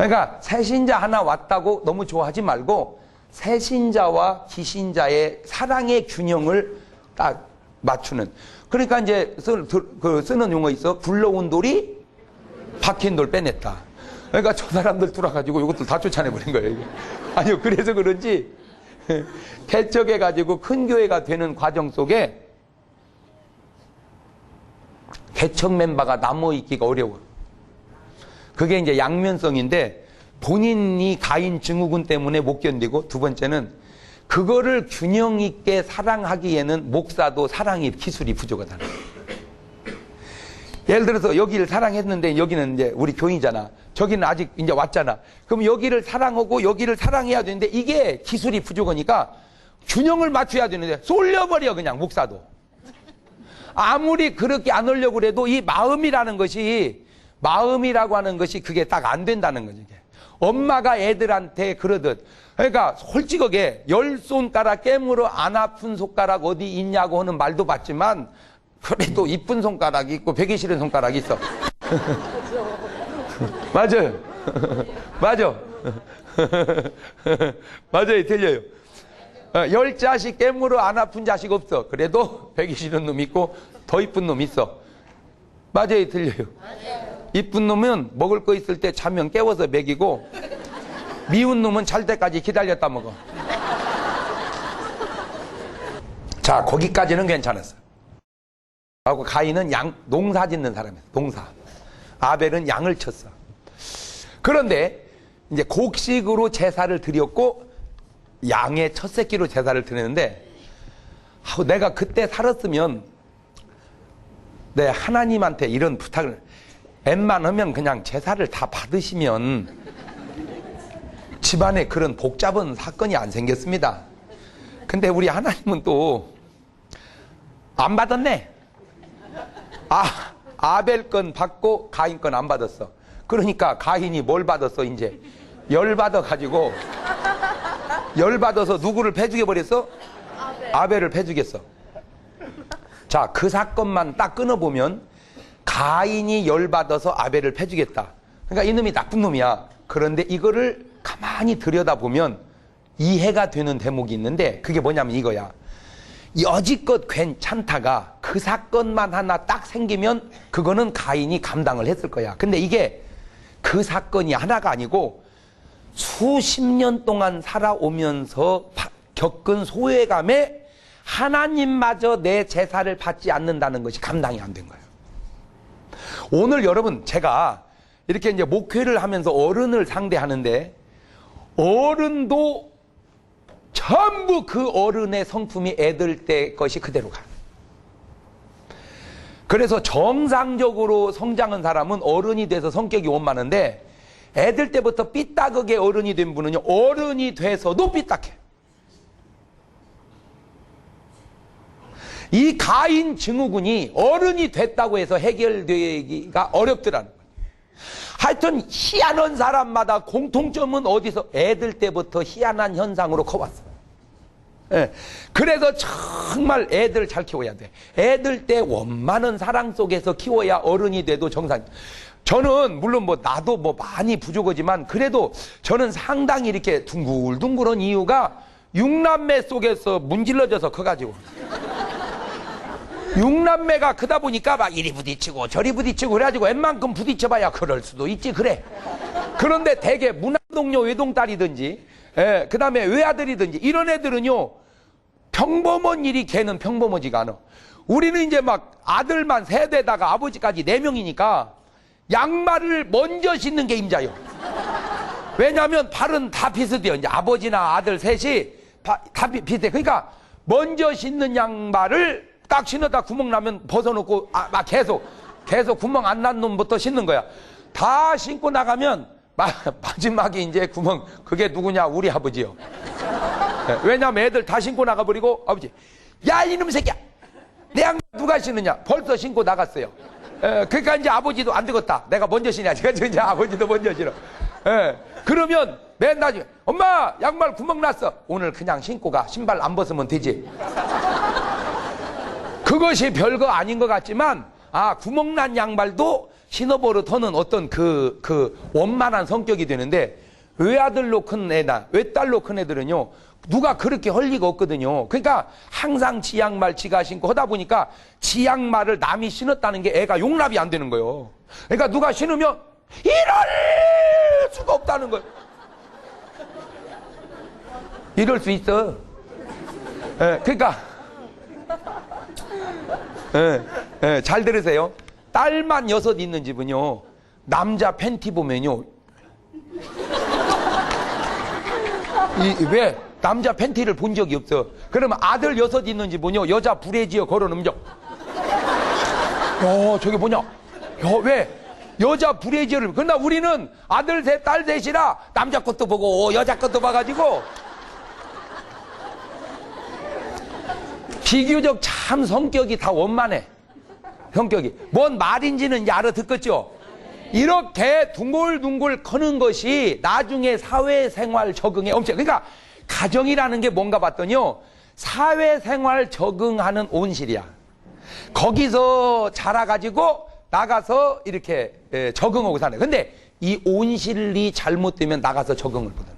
예. 그러니까 새신자 하나 왔다고 너무 좋아하지 말고 새신자와 기신자의 사랑의 균형을 딱 맞추는. 그러니까 이제 쓰, 그 쓰는 용어 있어. 굴러온 돌이 박힌 돌 빼냈다. 그러니까 저 사람들 들어가지고 이것들 다 쫓아내버린 거예요. 아니요. 그래서 그런지 개척해가지고 큰 교회가 되는 과정 속에 개척 멤버가 남아있기가 어려워. 그게 이제 양면성인데 본인이 가인 증후군 때문에 못 견디고 두 번째는 그거를 균형 있게 사랑하기에는 목사도 사랑이 기술이 부족하다. 예를 들어서 여기를 사랑했는데 여기는 이제 우리 교인이잖아. 저기는 아직 이제 왔잖아. 그럼 여기를 사랑하고 여기를 사랑해야 되는데 이게 기술이 부족하니까 균형을 맞춰야 되는데 쏠려버려 그냥 목사도. 아무리 그렇게 안 하려고 그래도 이 마음이라는 것이 마음이라고 하는 것이 그게 딱 안 된다는 거죠. 엄마가 애들한테 그러듯 그러니까 솔직하게 열 손가락 깨물어 안 아픈 손가락 어디 있냐고 하는 말도 봤지만 그래도 이쁜 손가락이 있고 베기 싫은 손가락이 있어. 맞아요. 맞아. 맞아요. 틀려요. 어, 열 자식 깨물어 안 아픈 자식 없어. 그래도 베기 싫은 놈 있고 더 이쁜 놈 있어. 맞아요. 틀려요. 이쁜 놈은 먹을 거 있을 때 자면 깨워서 먹이고 미운 놈은 잘 때까지 기다렸다 먹어. 자, 거기까지는 괜찮았어. 하고 가인은 양 농사 짓는 사람이야. 농사. 아벨은 양을 쳤어. 그런데 이제 곡식으로 제사를 드렸고 양의 첫 새끼로 제사를 드렸는데 내가 그때 살았으면 내 하나님한테 이런 부탁을 웬만하면 그냥 제사를 다 받으시면 집안에 그런 복잡한 사건이 안 생겼습니다. 근데 우리 하나님은 또 안 받았네. 아, 아벨 건 받고 가인 건 안 받았어. 그러니까 가인이 뭘 받았어, 이제? 열 받아가지고, 열 받아서 누구를 패주게 버렸어? 아벨을 패주겠어. 자, 그 사건만 딱 끊어보면, 가인이 열 받아서 아벨을 패주겠다. 그러니까 이놈이 나쁜 놈이야. 그런데 이거를 가만히 들여다보면 이해가 되는 대목이 있는데, 그게 뭐냐면 이거야. 여지껏 괜찮다가 그 사건만 하나 딱 생기면 그거는 가인이 감당을 했을 거야. 근데 이게 그 사건이 하나가 아니고 수십 년 동안 살아오면서 바- 겪은 소외감에 하나님마저 내 제사를 받지 않는다는 것이 감당이 안 된 거예요. 오늘 여러분 제가 이렇게 이제 목회를 하면서 어른을 상대하는데 어른도 전부 그 어른의 성품이 애들 때 것이 그대로 가. 그래서 정상적으로 성장한 사람은 어른이 돼서 성격이 원만한데 애들 때부터 삐딱하게 어른이 된 분은요 어른이 돼서도 삐딱해. 이 가인 증후군이 어른이 됐다고 해서 해결되기가 어렵더라는 거예요. 하여튼 희한한 사람마다 공통점은 어디서 애들 때부터 희한한 현상으로 커왔어. 예. 그래서 정말 애들 잘 키워야 돼. 애들 때 원만한 사랑 속에서 키워야 어른이 돼도 정상. 저는 물론 뭐 나도 뭐 많이 부족하지만 그래도 저는 상당히 이렇게 둥글둥글한 이유가 육남매 속에서 문질러져서 커가지고. 육남매가 크다 보니까 막 이리 부딪히고 저리 부딪히고 그래가지고 웬만큼 부딪혀봐야 그럴 수도 있지 그래. 그런데 대개 무남동료 외동딸이든지 예, 그 다음에 외아들이든지 이런 애들은요 평범한 일이 걔는 평범하지가 않아. 우리는 이제 막 아들만 세대다가 아버지까지 네 명이니까 양말을 먼저 신는 게 임자요. 왜냐하면 발은 다 비슷해요. 이제 아버지나 아들 셋이 바- 다 비- 비슷해. 그러니까 먼저 신는 양말을 딱 신었다 구멍 나면 벗어놓고 아, 막 계속 계속 구멍 안 난 놈부터 신는 거야. 다 신고 나가면 마, 마지막에 이제 구멍 그게 누구냐 우리 아버지요. 예, 왜냐면 애들 다 신고 나가버리고 아버지 야 이놈 새끼야 내 양말 누가 신느냐 벌써 신고 나갔어요. 예, 그러니까 이제 아버지도 안 되겠다. 내가 먼저 신어야지. 그래서 이제 아버지도 먼저 신어. 예, 그러면 맨 나중에 엄마 양말 구멍 났어. 오늘 그냥 신고 가. 신발 안 벗으면 되지. 그것이 별거 아닌 것 같지만 아 구멍난 양말도 신어버릇하는 어떤 그, 그 원만한 성격이 되는데 외아들로 큰 애나 외딸로 큰 애들은요 누가 그렇게 할 리가 없거든요. 그러니까 항상 지 양말 지가 신고 하다 보니까 지 양말을 남이 신었다는 게 애가 용납이 안 되는 거예요. 그러니까 누가 신으면 이럴 수가 없다는 거예요. 이럴 수 있어. 예, 그러니까 예, 예, 잘 들으세요. 딸만 여섯 있는 집은요, 남자 팬티 보면요, 이, 왜? 남자 팬티를 본 적이 없어. 그러면 아들 여섯 있는 집은요, 여자 불에지어 걸어놓은 적. 야, 저게 뭐냐? 야, 왜? 여자 불에지어를. 그러나 우리는 아들 셋, 딸 셋이라 남자 것도 보고, 여자 것도 봐가지고, 비교적 참 성격이 다 원만해. 성격이. 뭔 말인지는 이제 알아 듣겠죠? 이렇게 둥글둥글 커는 것이 나중에 사회생활 적응에 엄청, 그러니까 가정이라는 게 뭔가 봤더니요. 사회생활 적응하는 온실이야. 거기서 자라가지고 나가서 이렇게 예, 적응하고 사네. 근데 이 온실이 잘못되면 나가서 적응을 못해.